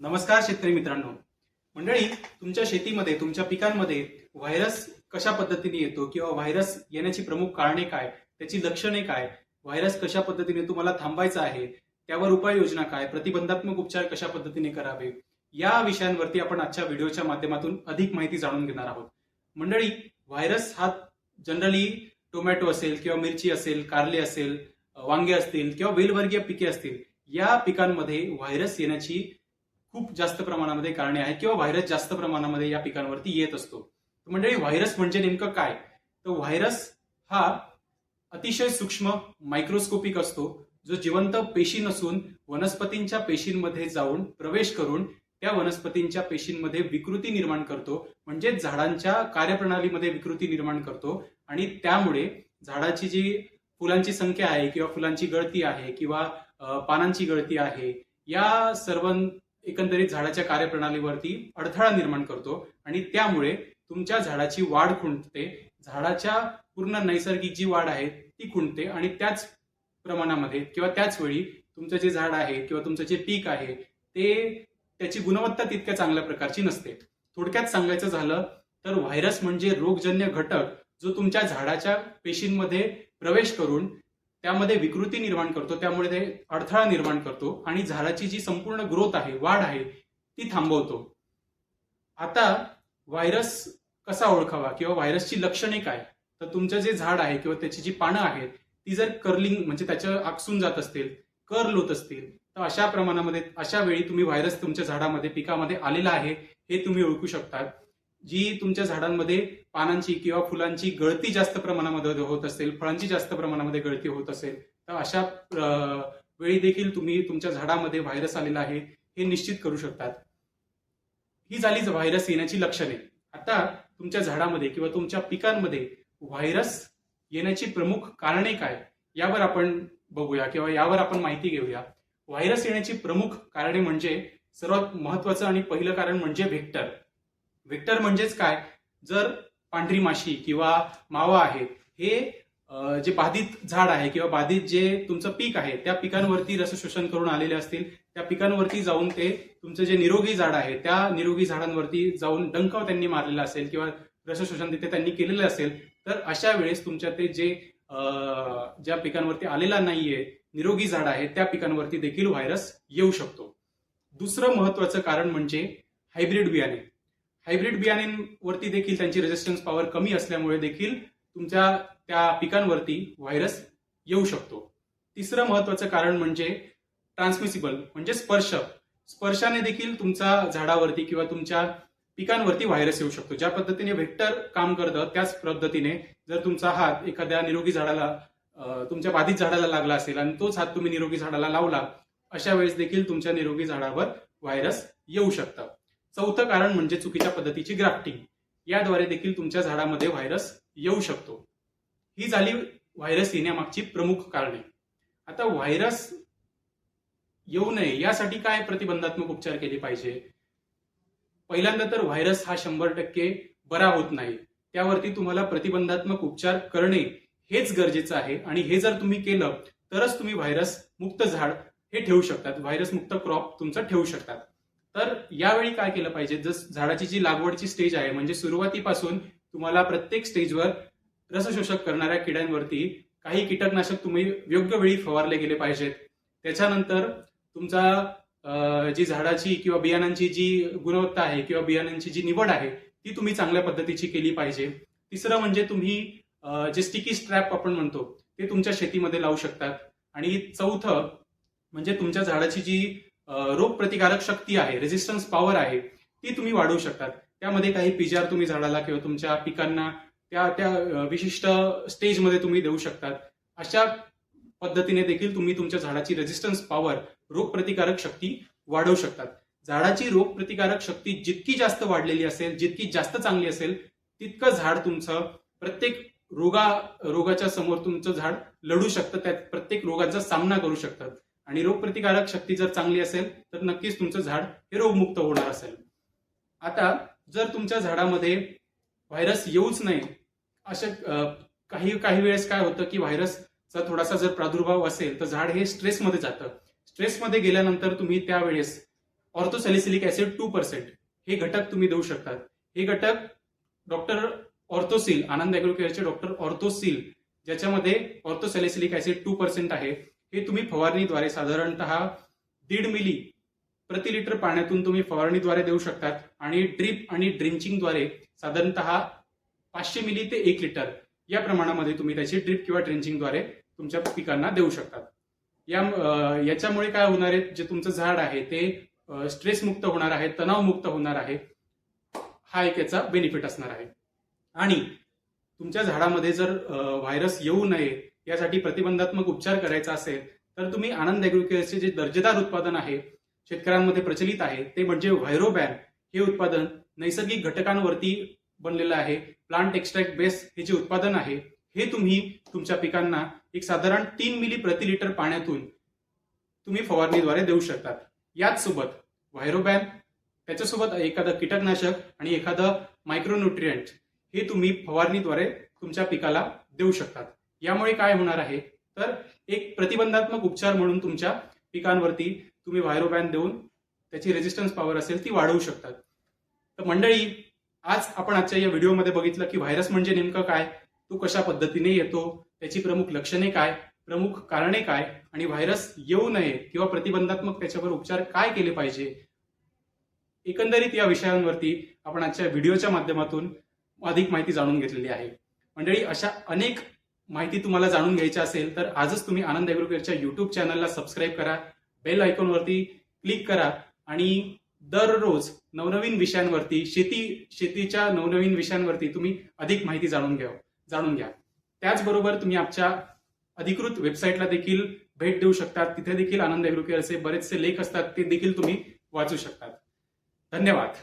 नमस्कार शेतकरी मित्रांनो. मंडळी तुमच्या शेतीमध्ये तुमच्या पिकांमध्ये व्हायरस कशा पद्धतीने येतो किंवा व्हायरस येण्याची प्रमुख कारणे काय त्याची लक्षणे काय व्हायरस कशा पद्धतीने तुम्हाला थांबायचा आहे त्यावर उपाययोजना काय प्रतिबंधात्मक उपचार कशा पद्धतीने करावे या विषयांवरती आपण आजच्या व्हिडिओच्या माध्यमातून अधिक माहिती जाणून घेणार आहोत. मंडळी व्हायरस हा जनरली टोमॅटो असेल किंवा मिरची असेल कारले असेल वांगे असतील किंवा वेलवर्गीय पिके असतील या पिकांमध्ये व्हायरस येण्याची खूप जास्त प्रमाणामध्ये कारणे आहेत किंवा व्हायरस जास्त प्रमाणामध्ये या पिकांवरती येत असतो. मंडळी व्हायरस म्हणजे नेमकं काय? तर व्हायरस हा अतिशय सूक्ष्म मायक्रोस्कोपिक असतो जो जिवंत पेशी नसून वनस्पतींच्या पेशींमध्ये जाऊन प्रवेश करून त्या वनस्पतींच्या पेशींमध्ये विकृती निर्माण करतो. म्हणजे झाडांच्या कार्यप्रणालीमध्ये विकृती निर्माण करतो आणि त्यामुळे झाडाची जी फुलांची संख्या आहे किंवा फुलांची गळती आहे किंवा पानांची गळती आहे या सर्व एकंदरीत झाडाच्या कार्यप्रणालीवरती अडथळा निर्माण करतो आणि त्यामुळे तुमच्या झाडाची वाढ खुंटते. झाडाच्या पूर्ण नैसर्गिक जी वाढ आहे ती खुंटते आणि त्याच प्रमाणामध्ये किंवा त्याच वेळी तुमचं जे झाड आहे किंवा तुमचं जे पीक आहे ते त्याची गुणवत्ता तितक्या चांगल्या प्रकारची नसते. थोडक्यात सांगायचं झालं तर व्हायरस म्हणजे रोगजन्य घटक जो तुमच्या झाडाच्या पेशींमध्ये प्रवेश करून त्यामध्ये विकृती निर्माण करतो त्यामुळे ते अडथळा निर्माण करतो आणि झाडाची जी संपूर्ण ग्रोथ आहे वाढ आहे ती थांबवतो. आता व्हायरस कसा ओळखावा किंवा व्हायरसची लक्षणे काय? तर तुमचं जे झाड आहे किंवा त्याची जी पानं आहेत ती जर कर्लिंग म्हणजे त्याच्या आकसून जात असतील कर्ल होत असतील तर अशा प्रमाणामध्ये अशा वेळी तुम्ही व्हायरस तुमच्या झाडामध्ये पिकामध्ये आलेला आहे हे तुम्ही ओळखू शकता जी तुमच्या झाडांमध्ये पानांची किंवा फुलांची गळती जास्त प्रमाणामध्ये होत असेल फळांची जास्त प्रमाणामध्ये गळती होत असेल तर अशा वेळी देखील तुम्ही तुमच्या झाडामध्ये व्हायरस आलेला आहे हे निश्चित करू शकतात. ही झाली व्हायरस येण्याची लक्षणे. आता तुमच्या झाडामध्ये किंवा तुमच्या पिकांमध्ये व्हायरस येण्याची प्रमुख कारणे काय यावर आपण बघूया किंवा यावर आपण माहिती घेऊया. व्हायरस येण्याची प्रमुख कारणे म्हणजे सर्वात महत्वाचं आणि पहिलं कारण म्हणजे व्हेक्टर व्हेक्टर म्हणजेच काय? जर पांढरी माशी किंवा मावा आहे हे जे बाधित झाड आहे किंवा बाधित जे तुमचं पीक आहे त्या पिकांवरती रसशोषण करून आलेले असतील त्या पिकांवरती जाऊन ते तुमचं जे निरोगी झाड आहे त्या निरोगी झाडांवरती जाऊन डंकाव त्यांनी मारलेला असेल किंवा रसशोषण तिथे त्यांनी केलेलं असेल तर अशा वेळेस तुमच्या ते जे ज्या पिकांवरती आलेला नाहीये निरोगी झाड आहे त्या पिकांवरती देखील व्हायरस येऊ शकतो. दुसरं महत्वाचं कारण म्हणजे हायब्रिड बियाणे. हायब्रिड बियाण्यांवरती देखील त्यांची रेजिस्टन्स पॉवर कमी असल्यामुळे देखील तुमच्या त्या पिकांवरती व्हायरस येऊ शकतो. तिसरं महत्वाचं कारण म्हणजे ट्रान्समिसिबल म्हणजे स्पर्श. स्पर्शाने देखील तुमच्या झाडावरती किंवा तुमच्या पिकांवरती व्हायरस येऊ शकतो. ज्या पद्धतीने व्हेक्टर काम करतं त्याच पद्धतीने जर तुमचा हात एखाद्या निरोगी झाडाला तुमच्या बाधित झाडाला लागला असेल आणि तोच हात तुम्ही निरोगी झाडाला लावला अशा वेळेस देखील तुमच्या निरोगी झाडावर व्हायरस येऊ शकतं. चौथं कारण म्हणजे चुकीच्या पद्धतीची ग्राफ्टिंग याद्वारे देखील तुमच्या झाडामध्ये व्हायरस येऊ शकतो. ही झाली व्हायरस येण्यामागची प्रमुख कारणे. आता व्हायरस येऊ नये यासाठी काय प्रतिबंधात्मक उपचार केले पाहिजे? पहिल्यांदा तर व्हायरस हा शंभर टक्के बरा होत नाही. त्यावरती तुम्हाला प्रतिबंधात्मक उपचार करणे हेच गरजेचं आहे. आणि हे जर तुम्ही केलं तरच तुम्ही व्हायरस मुक्त झाड हे ठेवू शकतात. व्हायरस मुक्त क्रॉप तुमचं ठेवू शकतात. तर यावेळी काय केलं पाहिजे? जस झाडाची जी लागवडची स्टेज आहे म्हणजे सुरुवातीपासून तुम्हाला प्रत्येक स्टेजवर रसशोषक करणाऱ्या किड्यांवरती काही कीटकनाशक तुम्ही योग्य वेळी फवारले गेले पाहिजेत. त्याच्यानंतर तुमचा जी झाडाची किंवा बियाणांची जी गुणवत्ता आहे किंवा बियाणांची जी निवड आहे ती तुम्ही चांगल्या पद्धतीची केली पाहिजे. तिसरं म्हणजे तुम्ही जे स्टिकी स्ट्रॅप आपण म्हणतो ते तुमच्या शेतीमध्ये लावू शकतात. आणि चौथं म्हणजे तुमच्या झाडाची जी रोगप्रतिकारक शक्ती आहे रेजिस्टन्स पॉवर आहे ती तुम्ही वाढवू शकतात. त्यामध्ये काही पिजार तुम्ही झाडाला किंवा तुमच्या पिकांना त्या त्या विशिष्ट स्टेजमध्ये तुम्ही देऊ शकतात. अशा पद्धतीने देखील तुम्ही तुमच्या झाडाची रेजिस्टन्स पॉवर रोगप्रतिकारक शक्ती वाढवू शकतात. झाडाची रोगप्रतिकारक शक्ती जितकी जास्त वाढलेली असेल जितकी जास्त चांगली असेल तितकं झाड तुमचं प्रत्येक रोगा रोगाच्या समोर तुमचं झाड लढू शकतं त्यात प्रत्येक रोगाचा सामना करू शकतात. आणि रोगप्रतिकारक शक्ती जर चांगली असेल तर नक्कीच तुमचं झाड हे रोगमुक्त होणार असेल. आता जर तुमच्या झाडामध्ये व्हायरस येऊच नये अशा काही काही वेळेस काय होतं की व्हायरसचा थोडासा जर प्रादुर्भाव असेल तर झाड हे स्ट्रेसमध्ये जातं. स्ट्रेसमध्ये गेल्यानंतर तुम्ही त्यावेळेस ऑर्थोसॅलिसिलिक ऍसिड टू पर्सेंट हे घटक तुम्ही देऊ शकतात. हे घटक डॉक्टर ऑर्थोसिल आनंद अॅग्रोकेअरचे डॉक्टर ऑर्थोसिल ज्याच्यामध्ये ऑर्थोसॅलिसिलिक ऍसिड टू पर्सेंट आहे हे तुम्ही फवारणीद्वारे साधारणतः दीड मिली प्रति लिटर पाण्यातून तुम्ही फवारणीद्वारे देऊ शकतात आणि ड्रीप आणि ड्रिंचिंगद्वारे साधारणतः पाचशे मिली ते एक लिटर या प्रमाणामध्ये तुम्ही त्याची ड्रीप किंवा ड्रिंचिंगद्वारे तुमच्या पिकांना देऊ शकतात. या याच्यामुळे काय होणार आहे? जे तुमचं झाड आहे ते स्ट्रेस मुक्त होणार आहे तणावमुक्त होणार आहे. हा एक याचा बेनिफिट असणार आहे. आणि तुमच्या झाडामध्ये जर व्हायरस येऊ नये यासाठी प्रतिबंधात्मक उपचार करायचा असेल तर तुम्ही आनंद अॅग्रोकेअरचे जे दर्जेदार उत्पादन आहे शेतकऱ्यांमध्ये प्रचलित आहे ते म्हणजे व्हायरोबॅन. हे उत्पादन नैसर्गिक घटकांवरती बनलेलं आहे. प्लांट एक्स्ट्रॅक्ट बेस हे जे उत्पादन आहे हे तुम्ही तुमच्या पिकांना एक साधारण तीन मिली प्रति लिटर पाण्यातून तुम्ही फवारणीद्वारे देऊ शकतात. याच सोबत व्हायरोबॅन त्याच्यासोबत एखादं कीटकनाशक आणि एखादं मायक्रोन्युट्रियंट हे तुम्ही फवारणीद्वारे तुमच्या पिकाला देऊ शकतात. यामुळे काय होणार आहे? तर एक प्रतिबंधात्मक उपचार म्हणून तुमच्या पिकांवरती तुम्ही व्हायरोबॅन देऊन त्याची रेजिस्टन्स पॉवर असेल ती वाढवू शकतात. तर मंडळी आज आपण आजच्या या व्हिडिओमध्ये बघितलं की व्हायरस म्हणजे नेमकं काय? तो कशा पद्धतीने येतो? त्याची प्रमुख लक्षणे काय? प्रमुख कारणे काय? आणि व्हायरस येऊ नये किंवा प्रतिबंधात्मक त्याच्यावर उपचार काय केले पाहिजे? एकंदरीत या विषयांवरती आपण आजच्या व्हिडिओच्या माध्यमातून अधिक माहिती जाणून घेतलेली आहे. मंडळी अशा अनेक माहिती तुम्हाला जाणून घ्यायची असेल तर आजच तुम्ही आनंद अॅग्रोकेअरच्या युट्यूब चॅनलला सबस्क्राईब करा बेल आयकॉनवरती क्लिक करा आणि दररोज नवनवीन विषयांवरती शेती शेतीच्या नवनवीन विषयांवरती तुम्ही अधिक माहिती जाणून घ्या जाणून घ्या. त्याचबरोबर तुम्ही आमच्या अधिकृत वेबसाईटला देखील भेट देऊ शकतात. तिथे देखील आनंद अॅग्रोकेअरचे बरेचसे लेख असतात ते देखील तुम्ही वाचू शकतात. धन्यवाद.